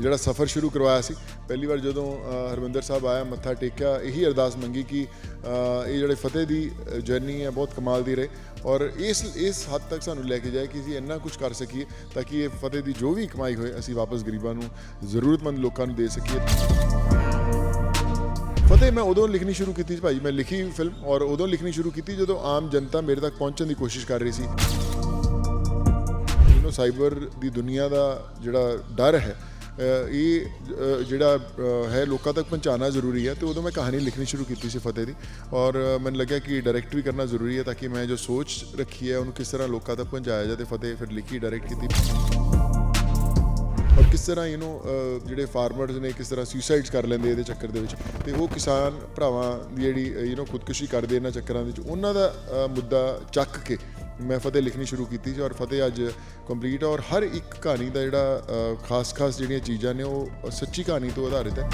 ਜਿਹੜਾ ਸਫ਼ਰ ਸ਼ੁਰੂ ਕਰਵਾਇਆ ਸੀ ਪਹਿਲੀ ਵਾਰ ਜਦੋਂ ਅ, ਸਾਹਿਬ ਆਇਆ ਮੱਥਾ ਟੇਕਿਆ ਇਹੀ ਅਰਦਾਸ ਮੰਗੀ ਕਿ ਇਹ ਜਿਹੜੇ ਫਤਿਹ ਦੀ ਜਰਨੀ ਹੈ ਬਹੁਤ ਕਮਾਲ ਦੀ ਰਹੇ ਔਰ ਇਸ ਇਸ ਹੱਦ ਤੱਕ ਸਾਨੂੰ ਲੈ ਕੇ ਜਾਏ ਕਿ ਅਸੀਂ ਇੰਨਾ ਕੁਝ ਕਰ ਸਕੀਏ ਤਾਂ ਕਿ ਇਹ ਫਤਿਹ ਦੀ ਜੋ ਵੀ ਕਮਾਈ ਹੋਏ ਅਸੀਂ ਵਾਪਸ ਗਰੀਬਾਂ ਨੂੰ ਜ਼ਰੂਰਤਮੰਦ ਲੋਕਾਂ ਨੂੰ ਦੇ ਸਕੀਏ। ਫਤਿਹ ਮੈਂ ਉਦੋਂ ਲਿਖਣੀ ਸ਼ੁਰੂ ਕੀਤੀ ਸੀ ਭਾਈ ਮੈਂ ਲਿਖੀ ਫਿਲਮ ਔਰ ਉਦੋਂ ਲਿਖਣੀ ਸ਼ੁਰੂ ਕੀਤੀ ਜਦੋਂ ਆਮ ਜਨਤਾ ਮੇਰੇ ਤੱਕ ਪਹੁੰਚਣ ਦੀ ਕੋਸ਼ਿਸ਼ ਕਰ ਰਹੀ ਸੀ। ਯੂ نو ਸਾਈਬਰ ਦੀ ਦੁਨੀਆ ਦਾ ਜਿਹੜਾ ਡਰ ਹੈ ਇਹ ਅ, ਜਿਹੜਾ ਅ, ਹੈ ਲੋਕਾਂ ਤੱਕ ਪਹੁੰਚਾਉਣਾ ਜ਼ਰੂਰੀ ਹੈ ਤੇ ਉਦੋਂ ਮੈਂ ਕਹਾਣੀ ਲਿਖਣੀ ਸ਼ੁਰੂ ਕੀਤੀ ਸੀ ਫਤਿਹ ਦੀ ਔਰ ਅ, ਮੈਨੂੰ ਲੱਗਿਆ ਕਿ ਡਾਇਰੈਕਟ ਵੀ ਕਰਨਾ ਜ਼ਰੂਰੀ ਹੈ ਤਾਂ ਕਿ ਮੈਂ ਜੋ ਸੋਚ ਰੱਖੀ ਹੈ ਉਹਨੂੰ ਕਿਸ ਤਰ੍ਹਾਂ ਲੋਕਾਂ ਤੱਕ ਪਹੁੰਚਾਇਆ ਜਾਏ ਤੇ ਫਤਿਹ ਫਿਰ ਲਿਖੀ ਡਾਇਰੈਕਟ ਕੀਤੀ ਔਰ ਕਿਸ ਤਰ੍ਹਾਂ ਯੂ نو ਜਿਹੜੇ ਫਾਰਮਰਸ ਨੇ ਕਿਸ ਤਰ੍ਹਾਂ ਸੁਸਾਈਡਸ ਕਰ ਲੈਂਦੇ ਇਹਦੇ ਚੱਕਰ ਦੇ ਵਿੱਚ ਤੇ ਉਹ ਕਿਸਾਨ ਭਰਾਵਾਂ ਦੀ ਜਿਹੜੀ ਯੂ نو ਖੁਦਕੁਸ਼ੀ ਕਰਦੇ ਇਹਨਾਂ ਚੱਕਰਾਂ ਦੇ ਵਿੱਚ ਉਹਨਾਂ ਦਾ ਅ, ਮੁੱਦਾ ਚੱਕ ਕੇ ਮੈਂ ਫਤਿਹ ਲਿਖਣੀ ਸ਼ੁਰੂ ਕੀਤੀ ਸੀ ਔਰ ਫਤਿਹ ਅੱਜ ਕੰਪਲੀਟ ਔਰ ਹਰ ਇੱਕ ਕਹਾਣੀ ਦਾ ਜਿਹੜਾ ਖਾਸ-ਖਾਸ ਜਿਹੜੀਆਂ ਚੀਜ਼ਾਂ ਨੇ ਉਹ ਸੱਚੀ ਕਹਾਣੀ ਤੋਂ ਆਧਾਰਿਤ ਹੈ।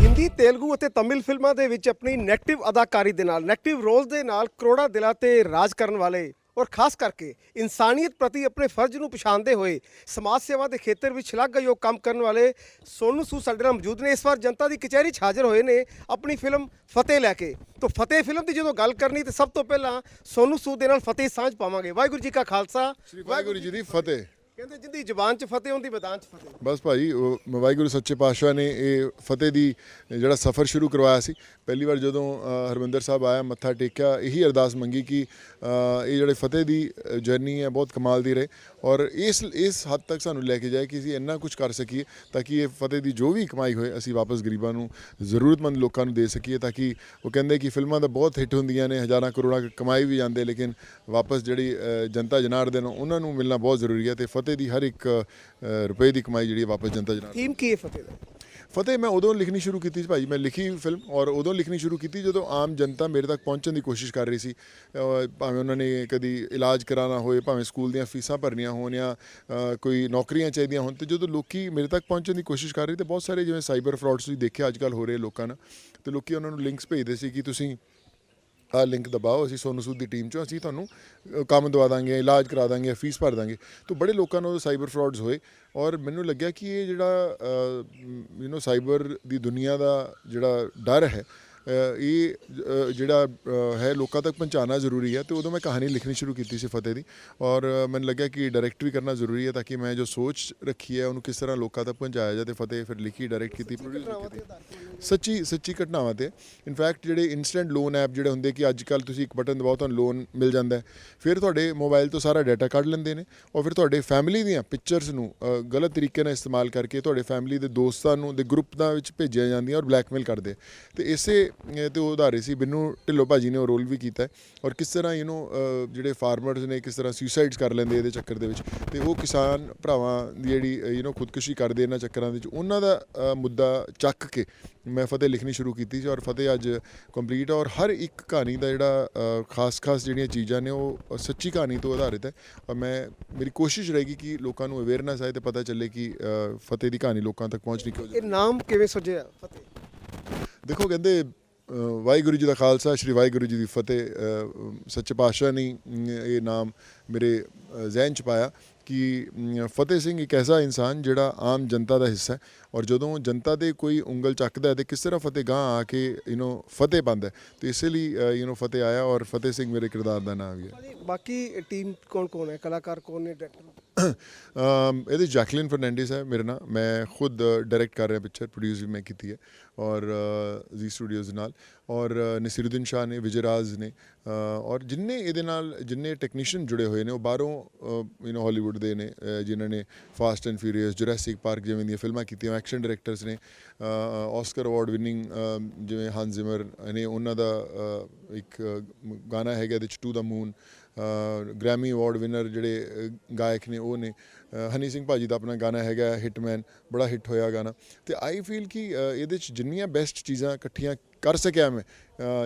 ਹਿੰਦੀ, ਤੇਲਗੂ ਅਤੇ ਤਮਿਲ ਫਿਲਮਾਂ ਦੇ ਵਿੱਚ ਆਪਣੀ ਨੈਗੇਟਿਵ ਅਦਾਕਾਰੀ ਦੇ ਨਾਲ ਨੈਗੇਟਿਵ ਰੋਲ ਦੇ ਨਾਲ ਕਰੋੜਾਂ ਦਿਲਾਂ ਤੇ ਰਾਜ ਕਰਨ ਵਾਲੇ ਔਰ ਖਾਸ ਕਰਕੇ ਇਨਸਾਨੀਅਤ ਪ੍ਰਤੀ ਆਪਣੇ ਫਰਜ਼ ਨੂੰ ਪਛਾਣਦੇ ਹੋਏ ਸਮਾਜ ਸੇਵਾ ਦੇ ਖੇਤਰ ਵਿੱਚ ਸ਼ਲਾਘਾਯੋਗ ਕੰਮ ਕਰਨ ਵਾਲੇ ਸੋਨੂ ਸੂ ਸਾਡੇ ਨਾਲ ਮੌਜੂਦ ਨੇ। ਇਸ ਵਾਰ ਜਨਤਾ ਦੀ ਕਚਹਿਰੀ 'ਚ ਹਾਜ਼ਰ ਹੋਏ ਨੇ ਆਪਣੀ ਫਿਲਮ ਫਤਿਹ ਲੈ ਕੇ। ਤੋਂ ਫਤਿਹ ਫਿਲਮ ਦੀ ਜਦੋਂ ਗੱਲ ਕਰਨੀ ਤੇ ਸਭ ਤੋਂ ਪਹਿਲਾਂ ਸੋਨੂ ਸੂਦ ਦੇ ਨਾਲ ਫਤਿਹ ਸਾਂਝ ਪਾਵਾਂਗੇ। ਵਾਹਿਗੁਰੂ ਜੀ ਕਾ ਖਾਲਸਾ। ਸ੍ਰੀ ਵਾਹਿਗੁਰੂ ਜੀ ਦੀ ਫਤਿਹ। ਕਹਿੰਦੇ ਜਿੰਦੀ ਜ਼ੁਬਾਨ 'ਚ ਫਤਿਹ ਹੁੰਦੀ ਮੈਦਾਨ 'ਚ ਫਤਿਹ ਬਸ ਭਾਈ ਉਹ ਵਾਹਿਗੁਰੂ ਸੱਚੇ ਪਾਤਸ਼ਾਹ ਨੇ ਇਹ ਫਤਿਹ ਦੀ ਜਿਹੜਾ ਸਫ਼ਰ ਸ਼ੁਰੂ ਕਰਵਾਇਆ ਸੀ। ਪਹਿਲੀ ਵਾਰ ਜਦੋਂ ਅ, ਹਰਮਿੰਦਰ ਸਾਹਿਬ ਆਇਆ ਮੱਥਾ ਟੇਕਿਆ ਇਹੀ ਅਰਦਾਸ ਮੰਗੀ ਕਿ ਅ, ਇਹ ਜਿਹੜੇ ਫਤਿਹ ਦੀ ਜਰਨੀ ਹੈ ਬਹੁਤ ਕਮਾਲ ਦੀ ਰਹੇ। ਔਰ ਇਸ ਇਸ ਹੱਦ ਤੱਕ ਸਾਨੂੰ ਲੈ ਕੇ ਜਾਏ ਕਿ ਅਸੀਂ ਇੰਨਾ ਕੁਝ ਕਰ ਸਕੀਏ ਤਾਂ ਕਿ ਇਹ ਫਤਿਹ ਦੀ ਜੋ ਵੀ ਕਮਾਈ ਹੋਏ ਅਸੀਂ ਵਾਪਸ ਗਰੀਬਾਂ ਨੂੰ ਜ਼ਰੂਰਤਮੰਦ ਲੋਕਾਂ ਨੂੰ ਦੇ ਸਕੀਏ ਤਾਂ ਕਿ ਉਹ ਕਹਿੰਦੇ ਕਿ ਫਿਲਮਾਂ ਤਾਂ ਬਹੁਤ ਹਿੱਟ ਹੁੰਦੀਆਂ ਨੇ ਹਜ਼ਾਰਾਂ ਕਰੋੜਾਂ ਕਮਾਈ ਵੀ ਜਾਂਦੇ ਲੇਕਿਨ ਵਾਪਸ ਜਿਹੜੀ ਅ, ਜਨਤਾ ਜਨਾਰਦਨ ਉਹਨਾਂ ਨੂੰ ਮਿਲਣਾ ਬਹੁਤ ਜ਼ਰੂਰੀ ਹੈ ਤੇ ਫਤਿਹ ਦੀ ਹਰ ਇੱਕ ਰੁਪਏ ਦੀ ਕਮਾਈ ਜਿਹੜੀ ਵਾਪਸ ਜਨਤਾ ਜਨਾਰਦਨ ਥੀਮ ਕੀ ਹੈ ਫਤਿਹ ਦਾ? ਫਤਿਹ ਮੈਂ ਉਦੋਂ ਲਿਖਣੀ ਸ਼ੁਰੂ ਕੀਤੀ ਸੀ ਭਾਈ ਮੈਂ ਲਿਖੀ ਫਿਲਮ ਔਰ ਉਦੋਂ ਲਿਖਣੀ ਸ਼ੁਰੂ ਕੀਤੀ ਜਦੋਂ ਆਮ ਜਨਤਾ ਮੇਰੇ ਤੱਕ ਪਹੁੰਚਣ ਦੀ ਕੋਸ਼ਿਸ਼ ਕਰ ਰਹੀ ਸੀ। ਭਾਵੇਂ ਉਹਨਾਂ ਨੇ ਕਦੀ ਇਲਾਜ ਕਰਾਉਣਾ ਹੋਏ ਭਾਵੇਂ ਸਕੂਲ ਦੀਆਂ ਫੀਸਾਂ ਭਰਨੀਆਂ ਹੋਣ ਜਾਂ ਕੋਈ ਨੌਕਰੀਆਂ ਚਾਹੀਦੀਆਂ ਹੋਣ ਤੇ ਜਦੋਂ ਲੋਕੀ ਮੇਰੇ ਤੱਕ ਪਹੁੰਚਣ ਦੀ ਕੋਸ਼ਿਸ਼ ਕਰ ਰਹੇ ਤੇ ਬਹੁਤ ਸਾਰੇ ਜਿਵੇਂ ਸਾਈਬਰ ਫਰਾਡਸ ਤੁਸੀਂ ਦੇਖਿਆ ਅੱਜ ਕੱਲ ਹੋ ਰਹੇ ਲੋਕਾਂ ਨਾਲ ਤੇ ਲੋਕੀ ਉਹਨਾਂ ਨੂੰ ਲਿੰਕਸ ਭੇਜਦੇ ਸੀ ਕਿ ਤੁਸੀਂ ਆਹ ਲਿੰਕ ਦਬਾਓ, ਅਸੀਂ ਸੋਨੂ ਸੂਦ ਦੀ ਟੀਮ ਚੋਂ, ਅਸੀਂ ਤੁਹਾਨੂੰ ਕੰਮ ਦਵਾ ਦਾਂਗੇ, ਇਲਾਜ ਕਰਾ ਦਾਂਗੇ ਫੀਸ ਭਰ ਦਾਂਗੇ। ਤਾਂ ਬੜੇ ਲੋਕਾਂ ਨੂੰ ਸਾਈਬਰ ਫਰਾਡਸ ਹੋਏ ਔਰ ਮੈਨੂੰ ਲੱਗਿਆ ਕਿ ਇਹ ਜਿਹੜਾ ਯੂ نو ਸਾਈਬਰ ਦੀ ਦੁਨੀਆ ਦਾ ਜਿਹੜਾ ਡਰ ਹੈ ਇਹ ਜਿਹੜਾ ਹੈ ਲੋਕਾਂ ਤੱਕ ਪਹੁੰਚਾਉਣਾ ਜ਼ਰੂਰੀ ਹੈ ਤੇ ਉਦੋਂ ਮੈਂ ਕਹਾਣੀ ਲਿਖਣੀ ਸ਼ੁਰੂ ਕੀਤੀ ਸੀ ਫਤਿਹ ਦੀ। ਔਰ ਮੈਨੂੰ ਲੱਗਿਆ ਕਿ ਡਾਇਰੈਕਟ ਵੀ ਕਰਨਾ ਜ਼ਰੂਰੀ ਹੈ ਤਾਂ ਕਿ ਮੈਂ ਜੋ ਸੋਚ ਰੱਖੀ ਹੈ ਉਹਨੂੰ ਕਿਸ ਤਰ੍ਹਾਂ ਲੋਕਾਂ ਤੱਕ ਪਹੁੰਚਾਇਆ ਜਾਏ ਤੇ ਫਤਿਹ ਫਿਰ ਲਿਖੀ ਡਾਇਰੈਕਟ ਕੀਤੀ ਸੱਚੀ ਸੱਚੀ ਘਟਨਾਵਾਂ ਤੇ। ਇਨਫੈਕਟ ਜਿਹੜੇ ਇਨਸਟੈਂਟ ਲੋਨ ਐਪ ਜਿਹੜੇ ਹੁੰਦੇ ਕਿ ਅੱਜ ਕੱਲ ਤੁਸੀਂ ਇੱਕ ਬਟਨ ਦਬਾਓ ਤੁਹਾਨੂੰ ਲੋਨ ਮਿਲ ਜਾਂਦਾ ਫਿਰ ਤੁਹਾਡੇ ਮੋਬਾਈਲ ਤੋਂ ਸਾਰਾ ਡਾਟਾ ਕੱਢ ਲੈਂਦੇ ਨੇ ਔਰ ਫਿਰ ਤੁਹਾਡੇ ਫੈਮਿਲੀ ਦੀਆਂ ਪਿਕਚਰਸ ਨੂੰ ਗਲਤ ਤਰੀਕੇ ਨਾਲ ਇਸਤੇਮਾਲ ਕਰਕੇ ਤੁਹਾਡੇ ਫੈਮਿਲੀ ਦੇ ਦੋਸਤਾਂ ਨੂੰ ਦੇ ਗਰੁੱਪ ਦਾ ਵਿੱਚ ਭੇਜਿਆ ਜਾਂਦੀਆਂ ਔਰ ਬਲੈਕਮੇਲ ਕਰਦੇ ਤੇ ਇਸੇ ਤੇ ਉਹ ਉਦਾਹਰੇ ਸੀ ਬਿੰਨੂ ਢਿੱਲੋਂ ਭਾਜੀ ਨੇ ਉਹ ਰੋਲ ਵੀ ਕੀਤਾ ਹੈ ਔਰ ਕਿਸ ਤਰ੍ਹਾਂ ਯੂ نو ਜਿਹੜੇ ਫਾਰਮਰਸ ਨੇ ਕਿਸ ਤਰ੍ਹਾਂ ਸੁਸਾਈਡਸ ਕਰ ਲੈਂਦੇ ਇਹਦੇ ਚੱਕਰ ਦੇ ਵਿੱਚ ਤੇ ਉਹ ਕਿਸਾਨ ਭਰਾਵਾਂ ਦੀ ਜਿਹੜੀ ਯੂ نو ਖੁਦਕੁਸ਼ੀ ਕਰਦੇ ਇਹਨਾਂ ਚੱਕਰਾਂ ਦੇ ਵਿੱਚ ਉਹਨਾਂ ਦਾ ਅ, ਮੁੱਦਾ ਚੱਕ ਕੇ ਮੈਂ ਫਤਿਹ ਲਿਖਣੀ ਸ਼ੁਰੂ ਕੀਤੀ ਸੀ ਔਰ ਫਤਿਹ ਅੱਜ ਕੰਪਲੀਟ ਔਰ ਹਰ ਇੱਕ ਕਹਾਣੀ ਦਾ ਜਿਹੜਾ ਖਾਸ-ਖਾਸ ਜਿਹੜੀਆਂ ਚੀਜ਼ਾਂ ਨੇ ਉਹ ਸੱਚੀ ਕਹਾਣੀ ਤੋਂ ਆਧਾਰਿਤ ਹੈ ਔਰ ਮੈਂ ਮੇਰੀ ਕੋਸ਼ਿਸ਼ ਰਹੇਗੀ ਕਿ ਲੋਕਾਂ ਨੂੰ ਅਵੇਅਰਨੈਸ ਆਏ ਤੇ ਪਤਾ ਚੱਲੇ ਕਿ ਅ, ਫਤਿਹ ਦੀ ਕਹਾਣੀ ਲੋਕਾਂ ਤੱਕ ਪਹੁੰਚਣੀ ਕਿਉਂ ਇਹ ਨਾਮ ਕਿਵੇਂ ਸੁਝਿਆ ਫਤਿਹ ਦੇਖੋ ਕਹਿੰਦੇ ਅ, ਵਾਹਿਗੁਰੂ ਜੀ ਦਾ ਖਾਲਸਾ ਸ੍ਰੀ ਵਾਹਿਗੁਰੂ ਜੀ ਦੀ ਫਤਿਹ ਅ, ਸੱਚੇ ਪਾਤਸ਼ਾਹ ਨੇ ਅਮ, ਇਹ ਨਾਮ ਮੇਰੇ ਅ, ਜ਼ਿਹਨ ਚ ਪਾਇਆ ਕਿ ਅਮ, ਫਤਿਹ ਸਿੰਘ ਇੱਕ ਐਸਾ ਇਨਸਾਨ ਜਿਹੜਾ ਆਮ ਜਨਤਾ ਦਾ ਹਿੱਸਾ ਹੈ ਔਰ ਜਦੋਂ ਜਨਤਾ ਦੇ ਕੋਈ ਉਂਗਲ ਚੱਕਦਾ ਹੈ ਤੇ ਕਿਸ ਤਰ੍ਹਾਂ ਫਤਿਹ ਗਾਂ ਆ ਕੇ ਯੂ نو ਫਤਿਹ ਪਾਉਂਦਾ ਹੈ ਤੇ ਇਸੇ ਲਈ ਯੂ نو ਫਤਿਹ ਆਇਆ ਔਰ ਫਤਿਹ ਸਿੰਘ ਮੇਰੇ ਕਿਰਦਾਰ ਦਾ ਨਾਮ ਵੀ ਹੈ ਬਾਕੀ ਟੀਮ ਕੌਣ ਕੌਣ ਹੈ ਕਲਾਕਾਰ ਕੌਣ ਨੇ ਡਾਇਰੈਕਟਰ ਅਮ ਇਹਦੇ ਜੈਕਲਿਨ ਫਰਨੈਂਡਿਸ ਹੈ ਮੇਰੇ ਨਾਲ। ਮੈਂ ਖੁਦ ਡਾਇਰੈਕਟ ਕਰ ਰਿਹਾ ਪਿਕਚਰ ਪ੍ਰੋਡਿਊਸ ਵੀ ਮੈਂ ਕੀਤੀ ਹੈ ਔਰ ਜੀ ਸਟੂਡੀਓਜ਼ ਨਾਲ। ਔਰ ਨਸੀਰੁਦੀਨ ਸ਼ਾਹ ਨੇ ਵਿਜਰਾਜ ਨੇ ਔਰ ਜਿੰਨੇ ਇਹਦੇ ਨਾਲ, ਜਿੰਨੇ ਟੈਕਨੀਸ਼ੀਅਨ ਜੁੜੇ ਹੋਏ ਨੇ, ਉਹ ਬਾਹਰੋਂ ਯੂ نو ਹਾਲੀਵੁੱਡ ਦੇ ਨੇ ਜਿਨ੍ਹਾਂ ਨੇ fast and furious Jurassic Park ਜਿਵੇਂ ਦੀਆਂ ਫਿਲਮਾਂ ਕੀਤੀਆਂ ਐਕਸ਼ਨ ਡਾਇਰੈਕਟਰਸ ਨੇ ਆਸਕਰ ਅਵਾਰਡ ਵਿਨਿੰਗ ਜਿਵੇਂ ਹੰਸ ਨੇ, ਉਹਨਾਂ ਦਾ ਇੱਕ ਗਾਣਾ ਹੈਗਾ ਦੇ to the moon Grammy award winner ਜਿਹੜੇ ਗਾਇਕ ਨੇ, ਉਹ ਨੇ। ਹਨੀ ਸਿੰਘ ਭਾਜੀ ਦਾ ਆਪਣਾ ਗਾਣਾ ਹੈਗਾ ਹਿਟਮੈਨ ਬੜਾ ਹਿੱਟ ਹੋਇਆ ਗਾਣਾ। ਤੇ ਆਈ ਫੀਲ ਕਿ ਇਹਦੇ ਚ ਜਿੰਨੀਆਂ ਬੈਸਟ ਚੀਜ਼ਾਂ ਇਕੱਠੀਆਂ ਕਰ ਸਕਿਆ ਮੈਂ।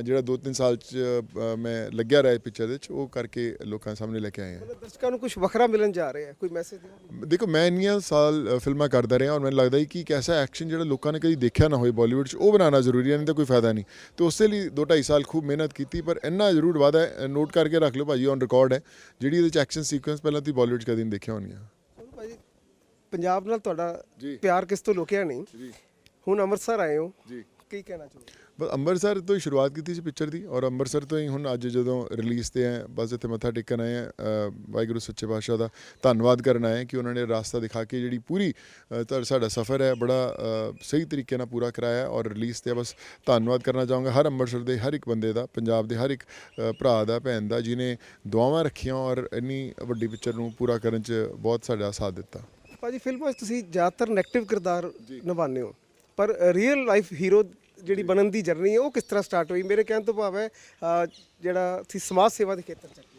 ਜਿਹੜਾ 2-3 ਸਾਲ ਚ ਮੈਂ ਲੱਗਿਆ ਰਿਹਾ ਪਿਕਚਰ ਦੇ ਚ ਉਹ ਕਰਕੇ ਲੋਕਾਂ ਸਾਹਮਣੇ ਲੈ ਕੇ ਆਏ ਹਾਂ। ਦਰਸ਼ਕਾਂ ਨੂੰ ਕੁਝ ਵੱਖਰਾ ਮਿਲਣ ਜਾ ਰਿਹਾ ਕੋਈ ਮੈਸੇਜ ਦੇਖੋ ਮੈਂ ਇੰਨੀਆਂ ਸਾਲ ਫਿਲਮਾਂ ਕਰਦਾ ਰਿਹਾ ਔਰ ਮੈਨੂੰ ਲੱਗਦਾ ਹੈ ਕਿ ਇੱਕ ਐਸਾ ਐਕਸ਼ਨ ਜਿਹੜਾ ਲੋਕਾਂ ਨੇ ਕਦੀ ਦੇਖਿਆ ਨਾ ਹੋਵੇ ਬਾਲੀਵੁੱਡ 'ਚ ਉਹ ਬਣਾਉਣਾ ਜ਼ਰੂਰੀ ਹੈ ਨਹੀਂ ਤਾਂ ਕੋਈ ਫਾਇਦਾ ਨਹੀਂ। ਤੇ ਉਸੇ ਲਈ 2.5 ਸਾਲ ਖੂਬ ਮਿਹਨਤ ਕੀਤੀ ਪਰ ਇੰਨਾ ਜ਼ਰੂਰ ਵਾਦਾ ਨੋਟ ਕਰਕੇ ਰੱਖ ਲਓ ਭਾਜੀ ਔਨ ਰਿਕਾਰਡ ਹੈ ਜਿਹੜੀ ਇਹਦੇ 'ਚ ਐਕਸ਼ਨ ਸੀਕੁਐਂਸ ਪਹਿਲਾਂ ਤੁਸੀਂ ਬਾਲੀਵੁੱਡ 'ਚ ਕਦੀ ਨਹੀਂ ਦੇਖਿਆ ਹੋਣੀਆਂ। ਸੋਨੂੰ ਭਾਜੀ ਪੰਜਾਬ ਨਾਲ ਤੁਹਾਡਾ। ਪਿਆਰ ਕਿਸ ਤੋਂ ਲੁਕਿਆ ਨਹੀਂ। ਜੀ। ਹੁਣ ਅੰਮ੍ਰਿਤਸਰ ਆਏ ਹੋ। ਜੀ। ਕੀ ਕਹਿਣਾ ਚਾਹੋਗੇ ਬਸ ਅੰਮ੍ਰਿਤਸਰ ਤੋਂ ਹੀ ਸ਼ੁਰੂਆਤ ਕੀਤੀ ਸੀ ਪਿਕਚਰ ਦੀ ਔਰ ਅੰਮ੍ਰਿਤਸਰ ਤੋਂ ਹੀ ਹੁਣ ਅੱਜ ਜਦੋਂ ਰਿਲੀਜ਼ ਤੇ ਆਏ ਬਸ ਇੱਥੇ ਮੱਥਾ ਟੇਕਣ ਆਏ ਆ ਵਾਹਿਗੁਰੂ ਸੱਚੇ ਪਾਤਸ਼ਾਹ ਦਾ ਧੰਨਵਾਦ ਕਰਨ ਆਏ ਹਾਂ ਕਿ ਉਹਨਾਂ ਨੇ ਰਾਸਤਾ ਦਿਖਾ ਕੇ ਜਿਹੜੀ ਪੂਰੀ ਅ, ਸਾਡਾ ਸਫ਼ਰ ਹੈ ਬੜਾ ਅ, ਸਹੀ ਤਰੀਕੇ ਨਾਲ ਪੂਰਾ ਕਰਾਇਆ ਔਰ ਰਿਲੀਜ਼ ਤੇ ਬਸ ਧੰਨਵਾਦ ਕਰਨਾ ਚਾਹੂੰਗਾ ਹਰ ਅੰਮ੍ਰਿਤਸਰ ਦੇ ਹਰ ਇੱਕ ਬੰਦੇ ਦਾ ਪੰਜਾਬ ਦੇ ਹਰ ਇੱਕ ਅ, ਭਰਾ ਦਾ ਭੈਣ ਦਾ ਜਿਨੇ ਦੁਆਵਾਂ ਰੱਖੀਆਂ ਔਰ ਇੰਨੀ ਵੱਡੀ ਪਿਕਚਰ ਨੂੰ ਪੂਰਾ ਕਰਨ 'ਚ ਬਹੁਤ ਸਾਡਾ ਸਾਥ ਦਿੱਤਾ ਭਾਜੀ ਫਿਲਮਾਂ ਵਿੱਚ ਤੁਸੀਂ ਜ਼ਿਆਦਾਤਰ ਨੈਗੇਟਿਵ ਕਿਰਦਾਰ। ਨਿਭਾਉਂਦੇ ਹੋ ਪਰ ਰੀਅਲ ਲਾਈਫ ਹੀਰੋ ਜਿਹੜੀ ਬਣਨ ਦੀ ਜਰਨੀ ਹੈ ਉਹ ਕਿਸ ਤਰ੍ਹਾਂ ਸਟਾਰਟ ਹੋਈ ਮੇਰੇ ਕਹਿਣ ਤੋਂ ਭਾਵ ਹੈ ਅਹ, ਜਿਹੜਾ ਤੁਸੀਂ ਸਮਾਜ ਸੇਵਾ ਦੇ ਖੇਤਰ ਚ ਅੱਗੇ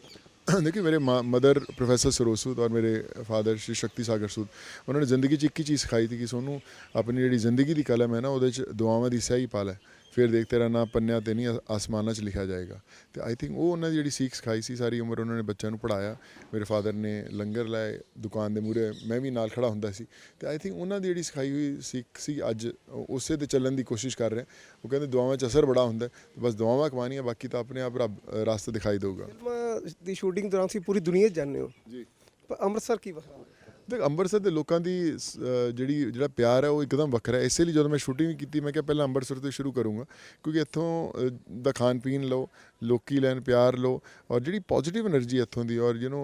देखिए मेरे मदर प्रोफेसर सरोज सूद और मेरे फादर श्री शक्ति सागर सूद ਉਹਨਾਂ ਨੇ ਜ਼ਿੰਦਗੀ 'ਚ ਇੱਕ ਹੀ ਚੀਜ਼ ਸਿਖਾਈ ਸੀ ਕਿ ਸੋਨੂੰ ਆਪਣੀ ਜਿਹੜੀ ਜ਼ਿੰਦਗੀ ਦੀ ਕਲਮ ਹੈ ਨਾ ਉਹਦੇ 'ਚ ਦੁਆਵਾਂ ਦੀ ਸਹੀ ਪਾ ਲੈ ਫਿਰ ਦੇਖ ਤੇਰਾ ਨਾਂ ਪੰਨਿਆਂ ਤੇ ਨਹੀਂ ਆਸਮਾਨਾਂ 'ਚ ਲਿਖਿਆ ਜਾਏਗਾ ਤੇ ਆਈ ਥਿੰਕ ਉਹ ਉਹਨਾਂ ਦੀ ਜਿਹੜੀ ਸੀਖ ਸਿਖਾਈ ਸੀ ਸਾਰੀ ਉਮਰ ਉਹਨਾਂ ਨੇ ਬੱਚਿਆਂ ਨੂੰ ਪੜਾਇਆ ਮੇਰੇ ਫਾਦਰ ਨੇ ਲੰਗਰ ਲਾਏ ਦੁਕਾਨ ਦੇ ਮੂਹਰੇ ਮੈਂ ਵੀ ਨਾਲ ਖੜਾ ਹੁੰਦਾ ਸੀ ਤੇ ਆਈ ਥਿੰਕ ਉਹਨਾਂ ਦੀ ਜਿਹੜੀ ਸਿਖਾਈ ਹੋਈ ਸੀਖ ਸੀ ਅੱਜ ਉਸੇ ਤੇ ਚੱਲਣ ਦੀ ਕੋਸ਼ਿਸ਼ ਕਰ ਰਹੇ। ਉਹ ਕਹਿੰਦੇ ਦੁਆਵਾਂ 'ਚ ਅਸਰ ਬੜਾ ਹੁੰਦਾ। ਬਸ ਦੁਆਵਾਂ ਕਮਾਣੀਆਂ ਬਾਕੀ ਤਾਂ ਆਪਣੇ ਆਪ ਰੱਬ ਰਾਸਤਾ ਦਿਖਾਈ ਦੇਊਗਾ ਫਿਲਮਾਂ ਦੀ ਸ਼ੂਟਿੰਗ ਦੌਰਾਨ ਤੁਸੀਂ ਪੂਰੀ ਦੁਨੀਆ 'ਚ ਜਾਂਦੇ ਹੋ ਜੀ ਪਰ ਅੰਮ੍ਰਿਤਸਰ ਕੀ ਵੱਖਰਾ? ਦੇਖ ਅੰਮ੍ਰਿਤਸਰ ਦੇ ਲੋਕਾਂ ਦੀ ਜਿਹੜੀ ਜਿਹੜਾ ਪਿਆਰ ਹੈ ਉਹ ਇੱਕਦਮ ਵੱਖਰਾ ਹੈ। ਇਸੇ ਲਈ ਜਦੋਂ ਮੈਂ ਸ਼ੂਟਿੰਗ ਕੀਤੀ ਮੈਂ ਕਿਹਾ ਪਹਿਲਾਂ ਅੰਮ੍ਰਿਤਸਰ ਤੋਂ ਸ਼ੁਰੂ ਕਰੂੰਗਾ ਕਿਉਂਕਿ ਇੱਥੋਂ ਦਾ ਖਾਣ ਪੀਣ ਲਓ ਲੋਕੀ ਲੈਣ ਪਿਆਰ ਲਓ ਔਰ ਜਿਹੜੀ ਪੋਜ਼ਿਟਿਵ એનર્ਜੀ ਇੱਥੋਂ ਦੀ ਔਰ ਯੂ نو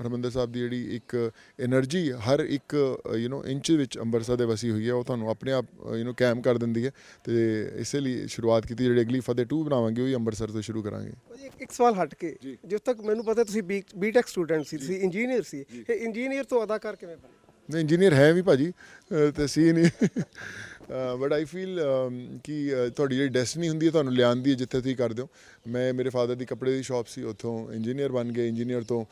ਹਰਮੰਦਰ ਸਾਹਿਬ ਦੀ ਜਿਹੜੀ ਇੱਕ એનર્ਜੀ ਹਰ ਇੱਕ ਯੂ نو ਇੰਚ ਵਿੱਚ ਅੰਮ੍ਰਿਤਸਰ ਦੇ ਵਸੀ ਹੋਈ ਹੈ ਉਹ ਤੁਹਾਨੂੰ ਆਪਣੇ ਆਪ ਯੂ نو ਕੈਮ ਕਰ ਦਿੰਦੀ ਹੈ। ਤੇ ਇਸੇ ਲਈ ਸ਼ੁਰੂਆਤ ਕੀਤੀ ਜਿਹੜੇ ਅਗਲੀ ਫਤਿਹ 2 ਬਣਾਵਾਂਗੇ ਉਹ ਹੀ ਅੰਮ੍ਰਿਤਸਰ ਤੋਂ ਸ਼ੁਰੂ ਕਰਾਂਗੇ। ਇੱਕ ਸਵਾਲ ਹਟ ਕੇ ਜਿਸ ਤੱਕ ਮੈਨੂੰ ਪਤਾ ਤੁਸੀਂ ਬੀਟੈਕ ਸਟੂਡੈਂਟ ਸੀ ਤੁਸੀਂ ਇੰਜੀਨੀਅਰ ਸੀ ਇਹ ਇੰਜੀਨੀਅਰ ਤੋਂ ਅਦਾ ਕਰਕੇ ਬਣੇ ਨਹੀਂ ਇੰਜੀਨੀਅਰ ਹੈ ਵੀ ਭਾਜੀ ਅਹ ਤੇ ਸੀ ਨਹੀਂ। ਬਟ ਆਈ ਫੀਲ ਕਿ ਅਹ, ਤੁਹਾਡੀ ਜਿਹੜੀ ਡੈਸਟਨੀ ਹੁੰਦੀ ਹੈ ਤੁਹਾਨੂੰ ਲਿਆਉਂਦੀ ਹੈ ਜਿੱਥੇ ਤੁਸੀਂ ਕਰਦੇ ਹੋ। ਮੈਂ ਮੇਰੇ ਫਾਦਰ ਦੀ ਕੱਪੜੇ ਦੀ ਸ਼ਾਪ ਸੀ ਉੱਥੋਂ ਇੰਜੀਨੀਅਰ ਬਣ ਗਏ ਇੰਜੀਨੀਅਰ ਤੋਂ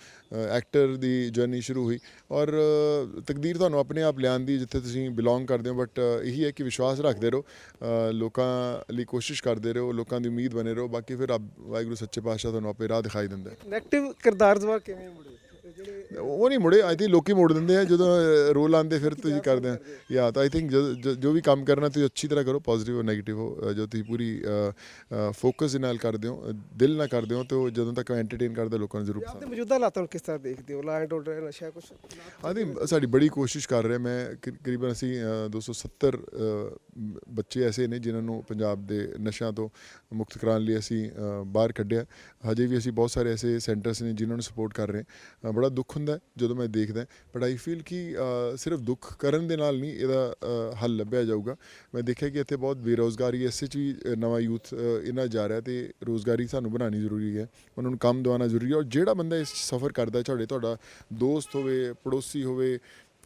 ਐਕਟਰ ਦੀ ਜਰਨੀ ਸ਼ੁਰੂ ਹੋਈ। ਔਰ ਅਹ, ਤਕਦੀਰ ਤੁਹਾਨੂੰ ਆਪਣੇ ਆਪ ਲਿਆਉਂਦੀ ਹੈ ਜਿੱਥੇ ਤੁਸੀਂ ਬਿਲੋਂਗ ਕਰਦੇ ਹੋ। ਬਟ ਇਹੀ ਹੈ ਕਿ ਵਿਸ਼ਵਾਸ ਰੱਖਦੇ ਰਹੋ ਅਹ, ਲੋਕਾਂ ਲਈ ਕੋਸ਼ਿਸ਼ ਕਰਦੇ ਰਹੋ ਲੋਕਾਂ ਦੀ ਉਮੀਦ ਬਣੇ ਰਹੋ। ਬਾਕੀ ਫਿਰ ਰੱਬ ਵਾਹਿਗੁਰੂ ਸੱਚੇ ਪਾਤਸ਼ਾਹ ਤੁਹਾਨੂੰ ਆਪੇ ਰਾਹ ਦਿਖਾਈ ਦਿੰਦਾ ਹੈ। ਨੈਗੇਟਿਵ ਕਿਰਦਾਰ ਦਵਾ ਕਿਵੇਂ ਮੁੜੇ ਉਹ ਨਹੀਂ ਮੁੜੇ ਆਈ ਥਿੰਕ ਲੋਕੀ ਮੋੜ ਦਿੰਦੇ ਆ ਜਦੋਂ ਰੋਲ ਆਉਂਦੇ ਫਿਰ ਤੁਸੀਂ ਕਰਦੇ ਆ। ਯਾ ਤਾਂ ਆਈ ਥਿੰਕ ਜੋ ਵੀ ਕੰਮ ਕਰਨਾ ਤੁਸੀਂ ਅੱਛੀ ਤਰ੍ਹਾਂ ਕਰੋ ਪੋਜ਼ਿਟਿਵ ਔਰ 네ਗੇਟਿਵ ਹੋ ਜੋ ਤੁਸੀਂ ਪੂਰੀ ਫੋਕਸ ਨਾਲ ਕਰਦੇ ਹੋ ਦਿਲ ਨਾਲ ਕਰਦੇ ਹੋ ਤੇ ਜਦੋਂ ਤੱਕ ਐਂਟਰਟੇਨ ਕਰਦੇ ਲੋਕਾਂ ਨੂੰ ਜ਼ਰੂਰ ਪਸੰਦ। ਦੇ ਮੌਜੂਦਾ ਹਾਲਾਤਾਂ ਨੂੰ ਕਿਸ ਤਰ੍ਹਾਂ ਦੇਖਦੇ ਹੋ? ਲਾਇਨ ਟੋਟਲ ਨਸ਼ਾ ਕੁਝ ਥਿੰਕ ਸਾਡੀ ਬੜੀ ਕੋਸ਼ਿਸ਼ ਕਰ ਰਹੇ ਮੈਂ ਕਰੀ- ਕਰੀਬਨ ਅਸੀਂ ਅ, 270 ਅ, ਮ, ਬੱਚੇ ਐਸੇ ਨੇ ਜਿਨ੍ਹਾਂ ਨੂੰ ਪੰਜਾਬ ਦੇ ਨਸ਼ਿਆਂ ਤੋਂ ਮੁਕਤ ਕਰਾਉਣ ਲਈ ਅਸੀਂ ਬਾਹਰ ਕੱਢਿਆ। ਹਜੇ ਵੀ ਅਸੀਂ ਬਹੁਤ ਸਾਰੇ ਐਸੇ ਸੈਂਟਰਸ ਨੇ ਜਿਨ੍ਹਾਂ ਨੂੰ ਸਪੋਰਟ ਕਰ ਰਹੇ ਹਾਂ। ਅ, ਬੜਾ ਦੁੱਖ ਹੁੰਦਾ ਜਦੋਂ ਮੈਂ ਦੇਖਦਾ ਬਟ ਆਈ ਫੀਲ ਕਿ ਸਿਰਫ ਦੁੱਖ ਕਰਨ ਦੇ ਨਾਲ ਨਹੀਂ, ਇਹਦਾ ਹੱਲ ਲੱਭਿਆ ਜਾਊਗਾ। ਮੈਂ ਦੇਖਿਆ ਕਿ ਇੱਥੇ ਬਹੁਤ ਬੇਰੋਜ਼ਗਾਰੀ ਇਸੇ 'ਚ ਵੀ ਨਵਾਂ ਯੂਥ ਇਹਨਾਂ ਜਾ ਰਿਹਾ ਤੇ ਰੋਜ਼ਗਾਰੀ ਸਾਨੂੰ ਬਣਾਉਣੀ ਜ਼ਰੂਰੀ ਹੈ। ਉਹਨਾਂ ਨੂੰ ਕੰਮ ਦਿਵਾਉਣਾ ਜ਼ਰੂਰੀ ਹੈ। ਔਰ ਜਿਹੜਾ ਬੰਦਾ ਇਸ ਸਫ਼ਰ ਕਰਦਾ ਤੁਹਾਡੇ ਤੁਹਾਡਾ ਦੋਸਤ ਹੋਵੇ, ਪੜੋਸੀ ਹੋਵੇ,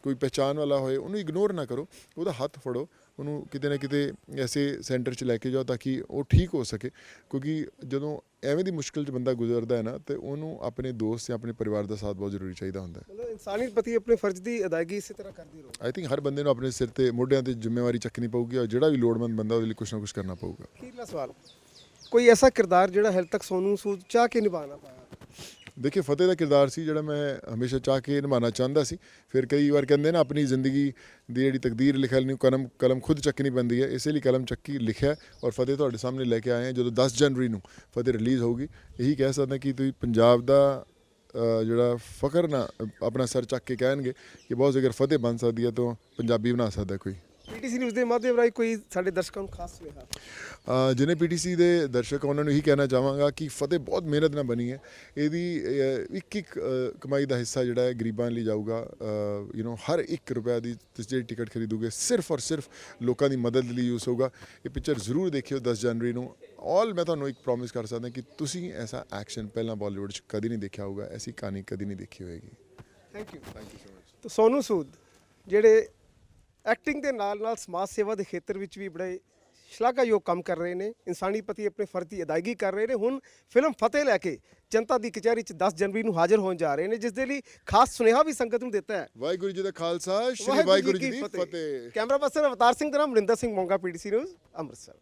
ਕੋਈ ਪਹਿਚਾਨ ਵਾਲਾ ਹੋਏ, ਉਹਨੂੰ ਇਗਨੋਰ ਨਾ ਕਰੋ। ਉਹਦਾ ਹੱਥ ਫੜੋ। ਉਹਨੂੰ ਕਿਤੇ ਨਾ ਕਿਤੇ ਐਸੇ ਸੈਂਟਰ 'ਚ ਲੈ ਕੇ ਜਾਓ ਤਾਂ ਕਿ ਉਹ ਠੀਕ ਹੋ ਸਕੇ। ਕਿਉਂਕਿ ਜਦੋਂ ਐਵੇਂ ਦੀ ਮੁਸ਼ਕਲ 'ਚ ਬੰਦਾ ਗੁਜ਼ਰਦਾ ਹੈ ਨਾ ਤੇ ਉਹਨੂੰ ਆਪਣੇ ਦੋਸਤ ਜਾਂ ਆਪਣੇ ਪਰਿਵਾਰ ਦਾ ਸਾਥ ਬਹੁਤ ਜ਼ਰੂਰੀ ਚਾਹੀਦਾ ਹੁੰਦਾ ਹੈ। ਮਤਲਬ ਇਨਸਾਨੀਅਤ ਪ੍ਰਤੀ ਆਪਣੇ ਫਰਜ਼ ਦੀ ਅਦਾਇਗੀ ਇਸੇ ਤਰ੍ਹਾਂ ਕਰਦੀ ਰਹੋ। ਆਈ ਥਿੰਕ ਹਰ ਬੰਦੇ ਨੂੰ ਆਪਣੇ ਸਿਰ ਤੇ ਮੋਢਿਆਂ ਤੇ ਜ਼ਿੰਮੇਵਾਰੀ ਚੱਕਣੀ ਪਊਗੀ ਔਰ ਜਿਹੜਾ ਵੀ ਲੋੜਵੰਦ ਬੰਦਾ ਉਹਦੇ ਲਈ ਕੁਝ ਨਾ ਕੁਝ ਕਰਨਾ ਪਊਗਾ। ਅਖੀਰਲਾ ਸਵਾਲ ਕੋਈ ਐਸਾ ਕਿਰਦਾਰ ਜਿਹੜਾ ਹਾਲੇ ਤੱਕ ਸੋਨੂੰ ਸੂਦ ਚਾਹ ਕੇ ਨਿਭਾਣਾ ਪਾਇਆ? ਦੇਖਿਏ ਫਤਿਹ ਦਾ ਕਿਰਦਾਰ ਸੀ ਜਿਹੜਾ ਮੈਂ ਹਮੇਸ਼ਾ ਚਾਹ ਕੇ ਨਿਭਾਉਣਾ ਚਾਹੁੰਦਾ ਸੀ। ਫਿਰ ਕਈ ਵਾਰ ਕਹਿੰਦੇ ਨਾ, ਆਪਣੀ ਜ਼ਿੰਦਗੀ ਦੀ ਜਿਹੜੀ ਤਕਦੀਰ ਲਿਖਣ ਨੂੰ, ਕਲਮ ਕਲਮ ਖੁਦ ਚੱਕਣੀ ਪੈਂਦੀ ਹੈ। ਇਸੇ ਲਈ ਕਲਮ ਚੱਕੀ ਲਿਖਿਆ ਔਰ ਫਤਿਹ ਤੁਹਾਡੇ ਸਾਹਮਣੇ ਲੈ ਕੇ ਆਏ ਹਾਂ ਜਦੋਂ 10 ਜਨਵਰੀ ਨੂੰ ਫਤਿਹ ਰਿਲੀਜ਼ ਹੋਊਗੀ। ਇਹੀ ਕਹਿ ਸਕਦਾ ਕਿ ਤੁਸੀਂ ਪੰਜਾਬ ਦਾ ਜਿਹੜਾ ਫਖਰ ਨਾ ਆਪਣਾ ਸਰ ਚੱਕ ਕੇ ਕਹਿਣਗੇ ਕਿ ਬਹੁਤ ਜ਼ਿਕਰ ਫਤਿਹ ਬਣ ਸਕਦੀ ਹੈ, ਤਾਂ ਪੰਜਾਬੀ ਬਣਾ ਸਕਦਾ ਕੋਈ। ਪੀਟੀਸੀ ਨਿਊਜ਼ ਦੇ ਮਾਧਿਅਮ ਰਾਹੀਂ ਕੋਈ ਸਾਡੇ ਦਰਸ਼ਕਾਂ ਨੂੰ ਖਾਸ ਸੁਨੇਹਾ? ਅ, ਜਿਹਨੇ ਪੀਟੀਸੀ ਦੇ ਦਰਸ਼ਕ ਉਹਨਾਂ ਨੂੰ ਇਹੀ ਕਹਿਣਾ ਚਾਹਾਂਗਾ ਕਿ ਫਤਿਹ ਬਹੁਤ ਮਿਹਨਤ ਨਾਲ ਬਣੀ ਹੈ। ਇਹਦੀ ਇੱਕ ਇੱਕ ਕਮਾਈ ਦਾ ਹਿੱਸਾ ਜਿਹੜਾ ਹੈ ਗਰੀਬਾਂ ਲਈ ਜਾਊਗਾ। ਯੂ نو ਹਰ 1 ਰੁਪਿਆ ਦੀ ਤੁਸੀਂ ਜਿਹੜੀ ਟਿਕਟ ਖਰੀਦੋਗੇ ਸਿਰਫ ਔਰ ਸਿਰਫ ਲੋਕਾਂ ਦੀ ਮਦਦ ਲਈ ਯੂਜ਼ ਹੋਊਗਾ। ਇਹ ਪਿਕਚਰ ਜ਼ਰੂਰ ਦੇਖਿਓ 10 ਜਨਵਰੀ ਨੂੰ। ਆਲ ਮੈਂ ਤੁਹਾਨੂੰ ਇੱਕ ਪ੍ਰੋਮਿਸ ਕਰ ਸਕਦਾ ਕਿ ਤੁਸੀਂ ਐਸਾ ਐਕਸ਼ਨ ਪਹਿਲਾਂ ਬਾਲੀਵੁੱਡ 'ਚ ਕਦੀ ਨਹੀਂ ਦੇਖਿਆ ਹੋਊਗਾ। ਐਸੀ ਕਹਾਣੀ ਕਦੀ ਨਹੀਂ ਦੇਖੀ ਹੋਏਗੀ। Thank you thank you so much ਤਾਂ ਸੋਨੂ ਸੂਦ ਜਿਹੜੇ ਐਕਟਿੰਗ ਦੇ ਨਾਲ ਨਾਲ ਸਮਾਜ ਸੇਵਾ ਦੇ ਖੇਤਰ ਵਿੱਚ ਵੀ ਬੜੇ ਸ਼ਲਾਘਾਯੋਗ ਕੰਮ ਕਰ ਰਹੇ ਨੇ। ਇਨਸਾਨੀ ਪ੍ਰਤੀ ਆਪਣੇ ਫਰਜ਼ ਦੀ ਅਦਾਇਗੀ ਕਰ ਰਹੇ ਨੇ। ਹੁਣ ਫਿਲਮ ਫਤਿਹ ਲੈ ਕੇ ਜਨਤਾ ਦੀ ਕਚਹਿਰੀ 'ਚ 10 ਜਨਵਰੀ ਨੂੰ ਹਾਜ਼ਰ ਹੋਣ ਜਾ ਰਹੇ ਨੇ ਜਿਸ ਦੇ ਲਈ ਖਾਸ ਸੁਨੇਹਾ ਵੀ ਸੰਗਤ ਨੂੰ ਦਿੱਤਾ ਹੈ। ਵਾਹਿਗੁਰੂ ਜੀ ਦਾ ਖਾਲਸਾ ਸ਼੍ਰੀ ਵਾਹਿਗੁਰੂ ਜੀ ਦੀ ਫਤਿਹ। ਕੈਮਰਾ ਪਰਸਨ ਅਵਤਾਰ ਸਿੰਘ ਦਾ ਨਾਮ ਮਰਿੰਦਰ ਸਿੰਘ ਮੋਂਗਾ ਪੀਡੀਸੀ ਨਿਊਜ਼ ਅੰਮ੍ਰਿਤਸਰ।